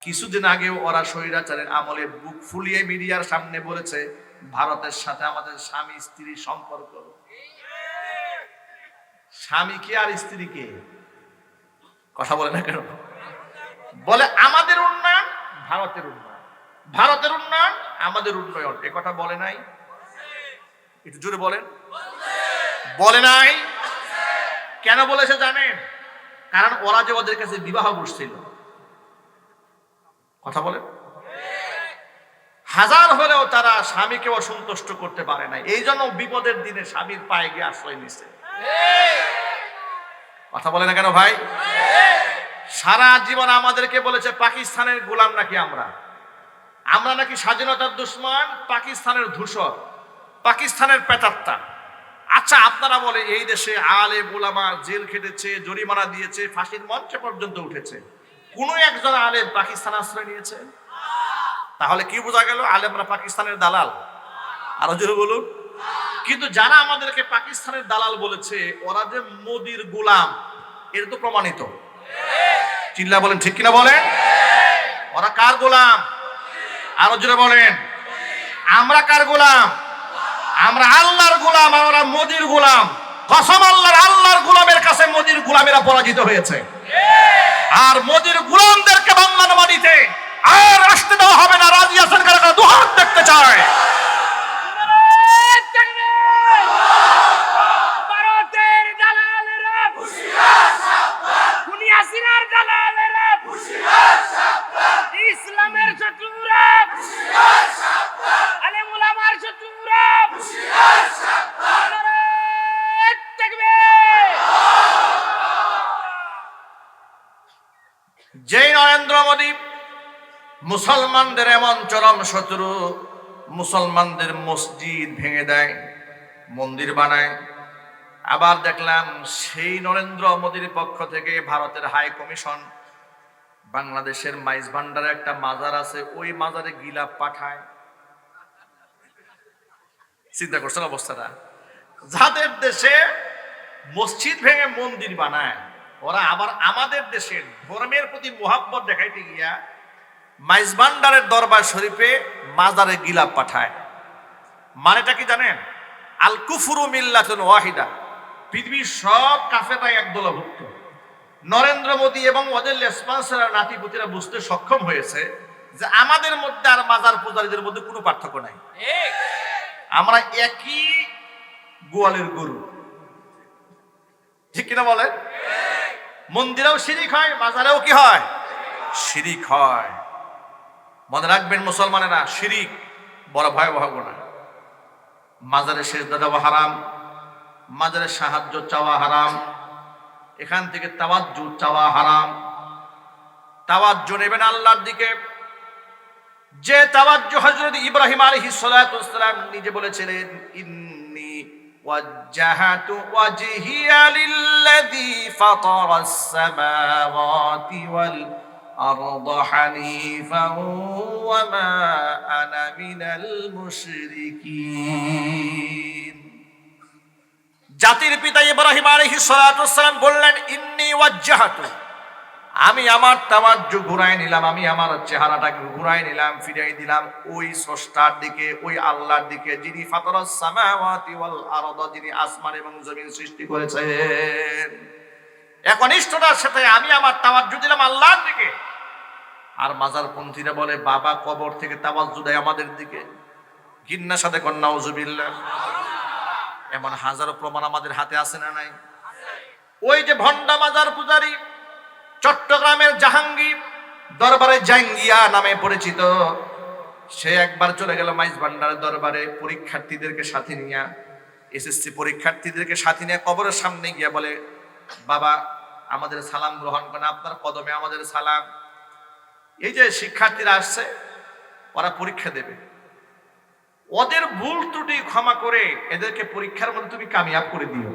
কিছুদিন আগে ওরা স্বৈরাচারের আমলে বুক ফুলিয়ে মিডিয়ার সামনে বলেছে, ভারতের সাথে আমাদের স্বামী স্ত্রীর সম্পর্ক। স্বামী কে আর স্ত্রী কে? কথা বলে না কেন? বলে, আমাদের উন্নয়ন, ভারতের উন্নয়ন। ভারতের উন্নয়ন, আমাদের উন্নয়ন। এ কথা বলে নাই? একটু জোরে বলেন। বলে নাই? কেন বলেছে জানেন? কারণ ওরা যে ওদের কাছে বিবাহ বসছিল কথা বলেন। হাজার হলেও তারা স্বামীকে অসন্তুষ্ট করতে পারে না এই জন্য বিপদের দিনে স্বামীর পায়ে গিয়ে আশ্রয় নিছে। কথা বলে না কেন ভাই? সারা জীবন আমাদেরকে বলেছে, পাকিস্তানের গোলাম নাকি আমরা? আমরা নাকি স্বাধীনতার দুশ্মন, পাকিস্তানের ধূসর, পাকিস্তানের পেতাত্তা আচ্ছা আপনারা বলে এই দেশে আলে বুলামা জেল খেটেছে, জরিমানা দিয়েছে, ফাঁসির মঞ্চে পর্যন্ত উঠেছে। কোন একজন আলেম পাকিস্তান আশ্রয় নিয়েছে? তাহলে কি বোঝা গেল আলেমরা পাকিস্তানের দালাল? আরও জোরে বলুন। কিন্তু যারা আমাদেরকে পাকিস্তানের দালাল বলেছে, ওরা যে মোদির গোলাম এটা তো প্রমাণিত। চিল্লা বলেন, ঠিক কিনা বলেন? ওরা কার গোলাম? আরও জোরে বলেন। আমরা কার গোলাম? আমরা আল্লাহর গোলাম আর ওরা মোদির গোলাম। কসম আল্লাহর আল্লাহর গোলামের কাছে মোদির গোলামেরা পরাজিত হয়েছে। আর মোদির গুলামদেরকে বাংলার মাটিতে আর আসতে দেওয়া হবে না। রাজি আছেন কারা কারা? দুহাত দেখতে চায়। যেই নরেন্দ্র মোদী, মুসলমানদের এমন চরম শত্রু, মুসলমানদের মসজিদ ভেঙে দেয়, মন্দির বানায়। আবার দেখলাম সেই নরেন্দ্র মোদীর পক্ষ থেকে ভারতের হাই কমিশন, বাংলাদেশের মাইজ ভান্ডারে একটা মাজার আছে, ওই মাজারে গিলাপ পাঠায়। চিন্তা করছেন অবস্থাটা? যাদের দেশে মসজিদ ভেঙে মন্দির বানায় ওরা আবার আমাদের দেশের ধর্মের প্রতি মোহাব্বত দেখাইতে গিয়া মাইজবান্ডারের দরবার শরীফে মাজারে গিলাপ পাঠায়। মানেটা কি জানেন? আল কুফুরু মিল্লাতুন ওয়াহিদা। পৃথিবীর সব কাফেরাই একদলভুক্ত। নরেন্দ্র মোদী এবং ওদের লেসপন্সার নাতিপুতিরা বুঝতে সক্ষম হয়েছে যে আমাদের মধ্যে আর মাজার পূজারীদের মধ্যে কোনো পার্থক্য নাই। আমরা একই গোয়ালের গরু। ঠিক কিনা বলেন? মন্দিরেও শিরিক হয়, মাজারেও কি হয়? শিরিক হয়। মনে রাখবেন মুসলমানেরা শিরিক বড় ভয়াবহ গোনা মাজারে শেষ দেওয়া হারাম মাজারে সাহায্য চাওয়া হারাম, এখান থেকে তাওয়াজ্জু চাওয়া হারাম। তাওয়াজ্জু নেবেন আল্লাহর দিকে। যে তাওয়াজ্জু হযরত ইব্রাহিম ওয়াসসালাম নিজে বলেছিলেন লিল্লাযী ফাতারাস সামাওয়াতি ওয়াল আরদ হানিফান ওয়া মা আনা মিনাল মুশরিকিন জাতির পিতা ইব্রাহিম সালাতু ওয়াসসালাম বললেন, ইন্নী ওয়াজ্জাহাতু। আমি আমার তামাজ্জু ঘুরাই নিলাম, আমি আমার চেহারাটাকে ঘুরাই নিলাম ফিরাই দিলাম। ওই স্রষ্টার দিকে, ওই আল্লাহর দিকে, যিনি ফাতরাস সামাওয়াতি ওয়াল আরদ, যিনি আসমান এবং জমিন সৃষ্টি করেছেন। এখন ইষ্টতার সাথে আমি আমার তাওয়াজ্জু দিলাম আল্লাহর দিকে। আর মাজার পন্থীরা বলে, বাবা কবর থেকে তাওয়াজ্জু দেয় আমাদের দিকে। গিন্নার সাথে কন্যা উজুবিল্লাহ এমন হাজারো প্রমাণ আমাদের হাতে আছে না নাই? ওই যে ভন্ডা মাজার পূজারী চট্টগ্রামের জাহাঙ্গীর দরবারে জাঙ্গিয়া নামে পরিচিত। সে একবার চলে গেল মাইজ ভান্ডারের দরবারে পরীক্ষার্থীদেরকে সাথে নিয়ে। এসএসসি পরীক্ষার্থীদেরকে সাথে নিয়ে কবরের সামনে গিয়ে বলে, বাবা, আমাদের সালাম গ্রহণ করেন, আপনার কদমে আমাদের সালাম। এই যে শিক্ষার্থীরা আসছে, ওরা পরীক্ষা দেবে। ওদের ভুল ত্রুটি ক্ষমা করে এদেরকে পরীক্ষার মধ্যে তুমি কামিয়াব করে দিও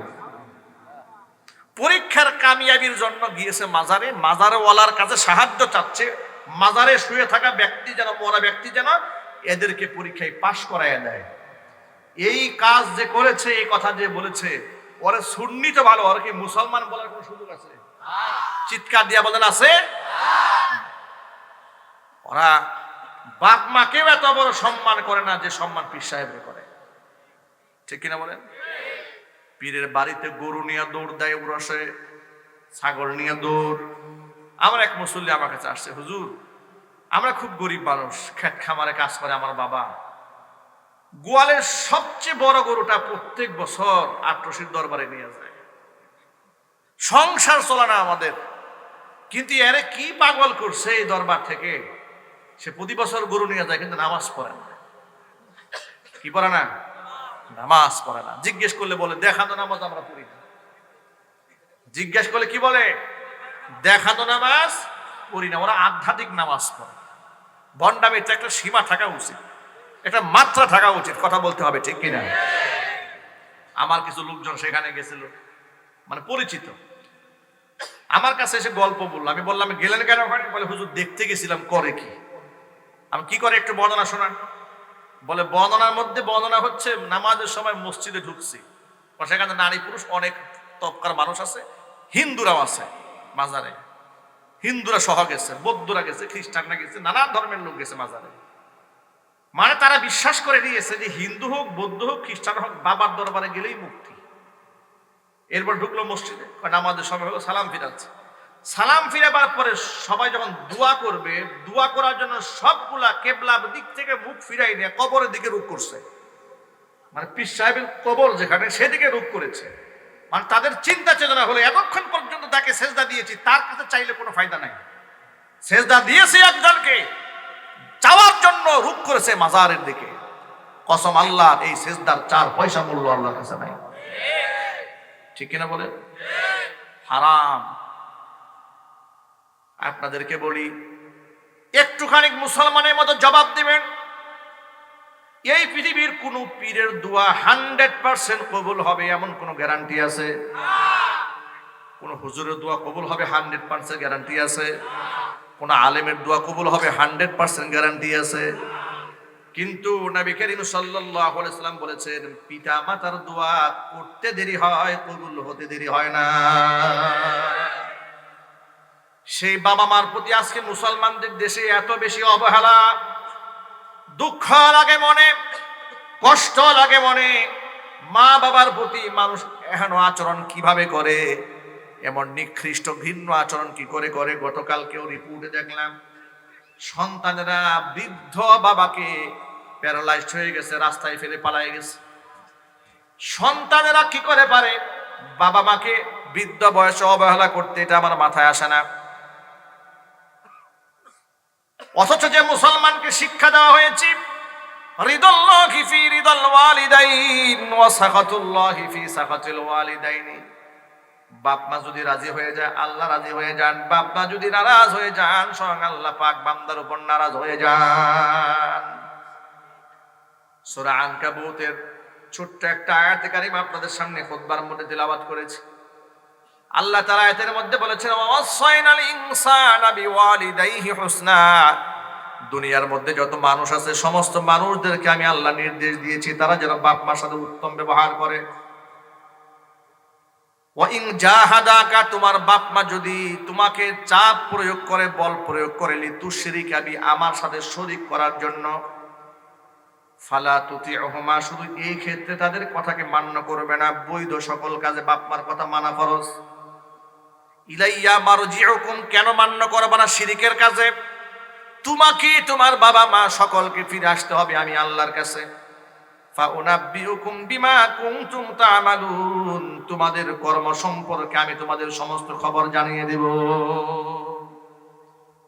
কামিয়াবির জন্য গিয়েছে মাজারে। মাজারে ওয়ালার কাছে সাহায্য চাচ্ছে। মাজারে শুয়ে থাকা ব্যক্তি যেন, মরা ব্যক্তি যেন এদেরকে পরীক্ষায় পাশ করাইয়া দেয়। এই কাজ যে করেছে, এই কথা যে বলেছে, ওরে সুন্নি তো ভালো, ওর কি মুসলমান বলার কোনো সুযোগ আছে? চিৎকার দিয়া বলেন, আছে? ওরা বাপ মাকেও এত বড় সম্মান করে না যে সম্মান পীর সাহেবের করে। ঠিক কিনা বলেন? পীরের বাড়িতে গরু নিয়ে দৌড় দেয় উড়সে ছাগল নিয়ে দৌড়। আমার এক মুসল্লি আমার কাছে আসছে, হুজুর, আমরা খুব গরিব মানুষ খেট খামারে কাজ করে আমার বাবা। গোয়ালের সবচেয়ে বড় গরুটা প্রত্যেক বছর আট্রসির দরবারে নিয়ে যায়। সংসার চলে না আমাদের। কিন্তু এরে কি পাগল করছে এই দরবার থেকে? সে প্রতি বছর গরু নিয়ে যায়, কিন্তু নামাজ পড়ে না। কি পড়ে না? নামাজ পড়ে না। জিজ্ঞেস করলে বলে, দেখানো নামাজ আমরা পড়ি না। জিজ্ঞেস করলে কি বলে? দেখানো নামাজ পড়ি না, ওরা আধ্যাত্মিক নামাজ পড়ে। ভণ্ডামের তো একটা সীমা থাকা উচিত, একটা মাত্রা থাকা উচিত, কথা বলতে হবে, ঠিক কিনা? আমার কিছু লোকজন সেখানে গেছিল মানে পরিচিত। আমার কাছে এসে গল্প বলল, আমি বললাম, গেলেন কেন ওখানে? বলে, হুজুর, দেখতে গেছিলাম, করে কি? আমি, কি করে? একটু বর্ণনা শোনান। বলে, বর্ণনার মধ্যে বর্ণনা হচ্ছে, নামাজের সময় মসজিদে ঢুকছি। সেখানে নারী পুরুষ, অনেক তপকার মানুষ আছে হিন্দুরাও আছে মাজারে। হিন্দুরা সহ গেছে, বৌদ্ধরা গেছে, খ্রিস্টানরা গেছে নানা ধর্মের লোক গেছে মাজারে। মানে তারা বিশ্বাস করে নিয়েছে যে হিন্দু হোক, বৌদ্ধ হোক, খ্রিস্টান হোক, বাবার দরবারে গেলেই মুক্তি। এরপর ঢুকলো মসজিদে কারণ আমাদের সময় হলো সালাম ফিরাচ্ছে। সালাম ফিরাবার পরে সবাই যখন দোয়া করবে, দোয়া করার জন্য সবগুলা কেবলা দিক থেকে মুখ ফিরাই নিয়ে কবরের দিকে রুখ করছে। মানে পীর সাহেবের কবর যেখানে, সেদিকে রুখ করেছে। মানে তাদের চিন্তা চেতনা হলো, এতক্ষণ পর্যন্ত তাকে সেজদা দিয়েছি, তার কাছে চাইলে কোনো ফায়দা নাই। সেজদা দিয়েছি একজনকে চাওয়ার জন্য রুখ করেছে মাজারের দিকে। কসম আল্লাহ এই সেজদার চার পয়সা মূল্য আল্লাহর কাছে নাই। ঠিক কিনা বলে হারাম। আপনাদেরকে বলি, একটুখানি মুসলমানের মতো জবাব দিবেন এই পৃথিবীর কোন পীরের দোয়া হান্ড্রেড পার্সেন্ট কবুল হবে, এমন কোন গ্যারান্টি আছে? কোন হুজুরের দোয়া কবুল হবে হান্ড্রেড পার্সেন্ট গ্যারান্টি আছে? কোন আলেমের দোয়া কবুল হবে হান্ড্রেড পার্সেন্ট গ্যারান্টি আছে? কিন্তু নবী করিম সাল্লাম বলেছেন পিতা মাতার দোয়া করতে দেরি হয়, কবুল হতে দেরি হয় না। সেই বাবা মার প্রতি আজকে মুসলমানদের দেশে এত বেশি অবহেলা দুঃখ লাগে মনে, কষ্ট লাগে মনে। মা বাবার প্রতি মানুষ এহেন আচরণ কীভাবে করে? এমন নিকৃষ্ট ভিন্ন আচরণ কি করে করে? গতকালকেও রিপোর্টে দেখলাম, সন্তানেরা বৃদ্ধ বাবাকে প্যারালাইজড হয়ে গেছে, রাস্তায় ফেলে পালায় গেছে। সন্তানেরা কি করে পারে? বাবা মাকে বৃদ্ধ বয়সে অবহেলা করতে এটা আমার মাথায় আসে না। অথচ যে মুসলমানকে শিক্ষা দেওয়া হয়েছে, রিদাল্লাহি ফি রিদাল ওয়ালিদাইন ওয়া সাখাতুল্লাহি ফি সাখাতিল ওয়ালিদাইনি। বাপ মা যদি রাজি হয়ে যায়, আল্লাহ রাজি হয়ে যান। বাপ মা যদি নারাজ হয়ে যান, স্বয়ং আল্লাহ পাক বান্দার উপর নারাজ হয়ে যান। সূরা আনকাবুতের ছোট্ট একটা আয়াতে কারিমা আপনাদের সামনে খুতবার মধ্যে তেলাওয়াত করেছি। আল্লাহ তাআলা আয়াতের মধ্যে বলেছেন ওয়াসাইনাল ইনসানা বিওয়ালিদাইহি হুসনা। দুনিয়ার মধ্যে যত মানুষ আছে, সমস্ত মানুষদেরকে আমি আল্লাহ নির্দেশ দিয়েছি, তারা যেন বাপ মার সাথে উত্তম ব্যবহার করে। ওয়াইং জাহাদাকা, তোমার বাপ মা যদি তোমাকে চাপ প্রয়োগ করে, বল প্রয়োগ করে, লিতুশরিক আবি আমার সাথে শরিক করার জন্য, ফালা তুতি অহমা শুধু এই ক্ষেত্রে তাদের কথাকে মান্য করবে না। বৈধ সকল কাজে বাপ কথা মানা ফরজ। ইলাইয়া মারজিউকুম, কেন মান্য করবে না শিরিকের কাজে তোমাকে তোমার বাবা মা সকলকে ফিরে আসতে হবে আমি আল্লাহর কাছে। তোমাদের কর্ম সম্পর্কে আমি তোমাদের সমস্ত খবর জানিয়ে দেব।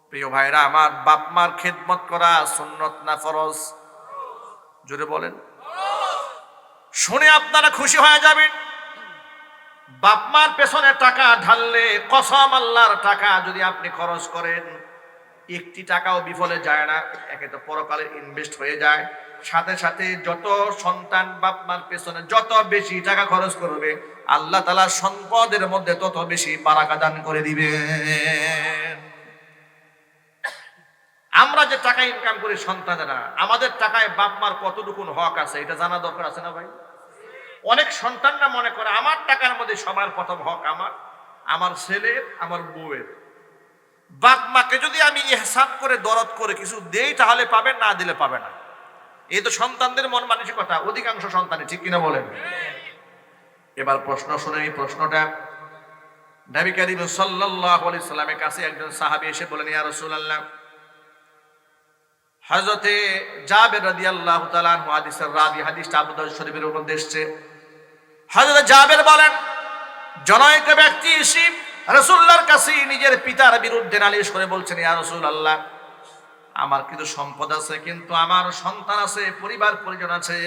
প্রিয় ভাইরা, আমার বাপ মার খেদমত করা সুন্নত না ফরজ? জোরে বলেন। শুনে আপনারা খুশি হয়ে যাবেন। বাপ মার পেছনে টাকা ঢাললে কসম আল্লাহর টাকা যদি আপনি খরচ করেন, একটি টাকাও বিফলে যায় না, একে তো পরকালে ইনভেস্ট হয়ে যায়। সাথে সাথে যত সন্তান বাপ মার পেছনে যত বেশি টাকা খরচ করবে, আল্লাহ তালা সম্পদের মধ্যে তত বেশি বারাকা দান করে দিবেন। আমরা যে টাকা ইনকাম করি সন্তানেরা, আমাদের টাকায় বাপ মার কতটুকু হক আছে, এটা জানা দরকার আছে না ভাই? অনেক সন্তানরা মনে করে, আমার টাকার মধ্যে সবার প্রথম হক আমার আমার ছেলের, আমার বউয়ের। বাপ মাকে যদি আমি এহসান করে, দরদ করে কিছু দেই, তাহলে পাবেন না দিলে পাবে না। এই তো সন্তানদের মন মানসিকতা, অধিকাংশ সন্তানই ঠিক কিনা বলেন? এবার প্রশ্ন শুনে এই প্রশ্নটা নবী করিম আলাইহি সাল্লামের কাছে একজন সাহাবী এসে বলেন ইয়া রাসূলুল্লাহ হযরতে জাবের তাআলা আনহু হাদিসের রাবি, হাদিসটা আবু দাউদ শরীফের মধ্যে এসেছে। হযরত জাবের বলেন, জনৈক ব্যক্তি এসে রাসূলুল্লাহর কাছে নিজের পিতার বিরুদ্ধে নালিশ করে বলছেন, ইয়া রসুল আল্লাহ আমার কিন্তু সম্পদ আছে, কিন্তু আমার সন্তান আছে, পরিবার পরিজন আছে,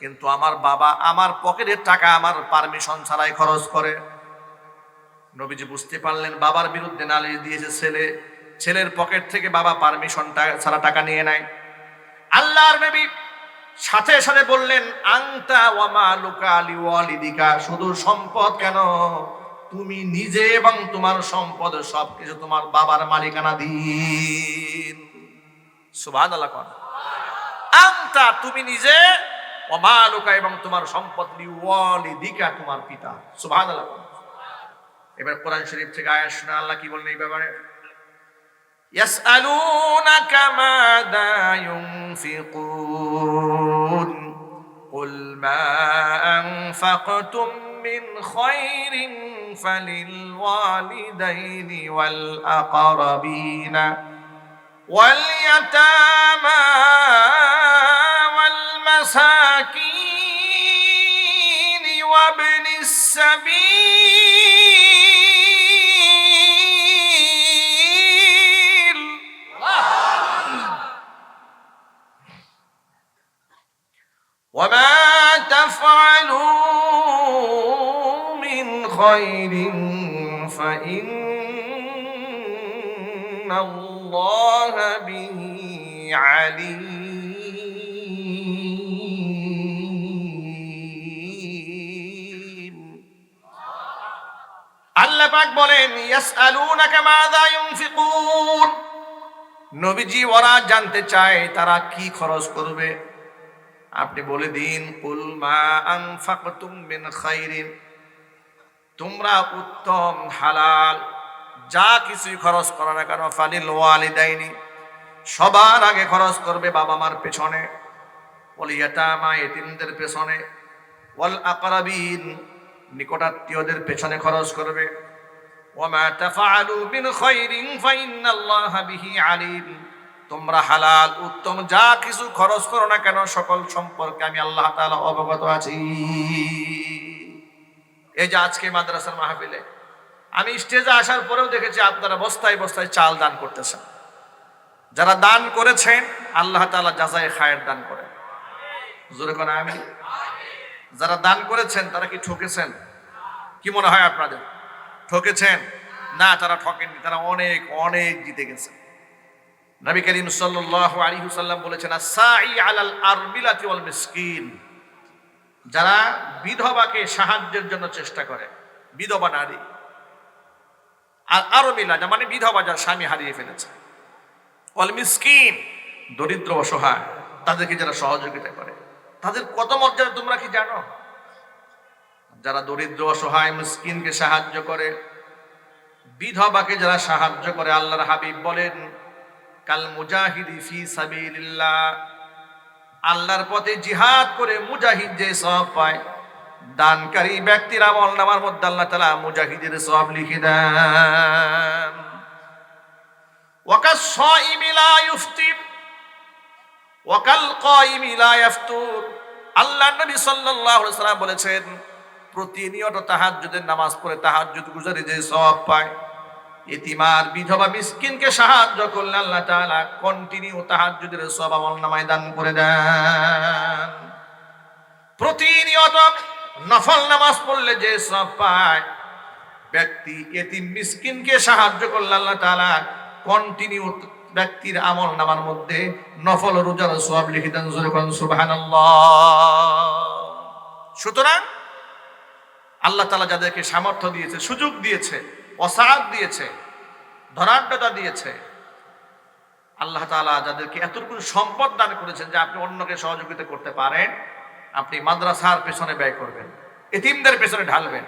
কিন্তু আমার বাবা আমার পকেটের টাকা, আমার পারমিশন ছাড়াই খরচ করে। নবীজি বুঝতে পারলেন, বাবার বিরুদ্ধে নালিশ দিয়েছে ছেলে। ছেলের পকেট থেকে বাবা পারমিশন ছাড়া টাকা নিয়ে নেয়। আল্লাহর নবী সাথে সাথে বললেন আংতা ওয়ামা লুকা আলি ওয়ালিদিকা শুধু সম্পদ কেন? তুমি নিজে এবং তোমার সম্পদ সবকিছু তোমার বাবার মালিকানা দিন। সুবহান আল্লাহ কন আংতা তুমি নিজে ওমা লুকা এবং তোমার সম্পদ ওয়ালিদিকা তোমার পিতা। আল্লাহ এবার কোরআন শরীফ থেকে আয়াত শুনে আল্লাহ কি বললেন এই ব্যাপারে? يسألونك ماذا ينفقون قل ما أنفقتم من خير فللوالدين والأقربين واليتامى والمساكين وابن السبيل আলীম আল্লাহ পাক বলেন, ইয়াসআলুনাকা মাযা ইউনফিকুন। নবীজি, ওরা জানতে চায় তারা কি খরচ করবে। আপনি বলে দিন, কুল মা আনফাকতুম মিন খাইরিন। তোমরা উত্তম হালাল, যা কিছুই খরচ করো না কেন, ফালিল ওয়ালিদাইনি। সবার আগে খরচ করবে বাবা মার পেছনে। এতিমদের পেছনে। ওয়াল আকরাবিন নিকটাত্মীয়দের পেছনে খরচ করবে। ওয়ামা তাফআলু মিন খাইরিন ফাইন্নাল্লাহা বিহি আলিম। তোমরা হালাল, উত্তম, যা কিছু খরচ করো না কেন, সকল সম্পর্কে আমি আল্লাহ তাআলা অবগত আছি। এই যে আজকে মাদ্রাসার মাহফিলে, আমি স্টেজে আসার পরেও দেখেছি আপনারা বস্তায় বস্তায় চাল দান করতেছেন। যারা দান করেছেন, আল্লাহ তাআলা যাচাই খায়ের দান করে জোরে কোন আমি যারা দান করেছেন, তারা কি ঠকেছেন? কি মনে হয় আপনাদের? ঠকেছেন? না, তারা ঠকেননি, তারা অনেক অনেক জিতে গেছে নবী করিম সাল্লাল্লাহু আলাইহি সাল্লাম বলেছেন আসাই আলাল আরবিলাতি ওয়াল মিসকিন। যারা বিধবাকে সাহায্যের জন্য চেষ্টা করে, বিধবা নারী। আর আরও মিলা মানে বিধবা যার স্বামী হারিয়ে ফেলেছে। মিসকিন, দরিদ্র অসহায়, তাদেরকে যারা সহযোগিতা করে। তাদের কত মর্যাদা তোমরা কি জানো? যারা দরিদ্র, অসহায়, মিসকিনকে সাহায্য করে, বিধবাকে যারা সাহায্য করে, আল্লাহর হাবিব বলেন, কাল মুজাহিদি ফি সাবিলিল্লাহ। আল্লাহর পথে জিহাদ করে মুজাহিদ যে সব পায়, দানকারী ব্যক্তির আমল নামার মধ্যে আল্লাহ তালা মুজাহিদের সব লিখে দেন। আল্লাহ নবী সাল্লাম বলেছেন, প্রতিনিয়ত তাহাজ্জুদের নামাজ পড়ে তাহাজ্জুদ গুজারি যে সওয়াব পায়, ইতিমার বিধবা মিসকিনকে সাহায্য করলে আল্লাহ তাআলা কন্টিনিউ তাহাজ্জুদের সওয়াব আমল নামায় দান করে দেন। প্রতিনিয়ত নফল নামাজ পড়লে যে সব পায়, ব্যক্তি এতিম মিসকিনকে সাহায্য করলে আল্লাহ তাআলা কন্টিনিউ ব্যক্তির আমল নামার মধ্যে নফল রোজার সব লিখে দেন সুতরাং আল্লাহ তালা যাদেরকে সামর্থ্য দিয়েছে, সুযোগ দিয়েছে অসাদ দিয়েছে, ধনাঢ্যতা দিয়েছে, আল্লাহ তাআলা যাদেরকে এতটুকু সম্পদ দান করেছেন যে আপনি অন্যকে সহযোগিতা করতে পারেন, আপনি মাদ্রাসার পেছনে ব্যয় করবেন, এতিমদের পেছনে ঢালবেন।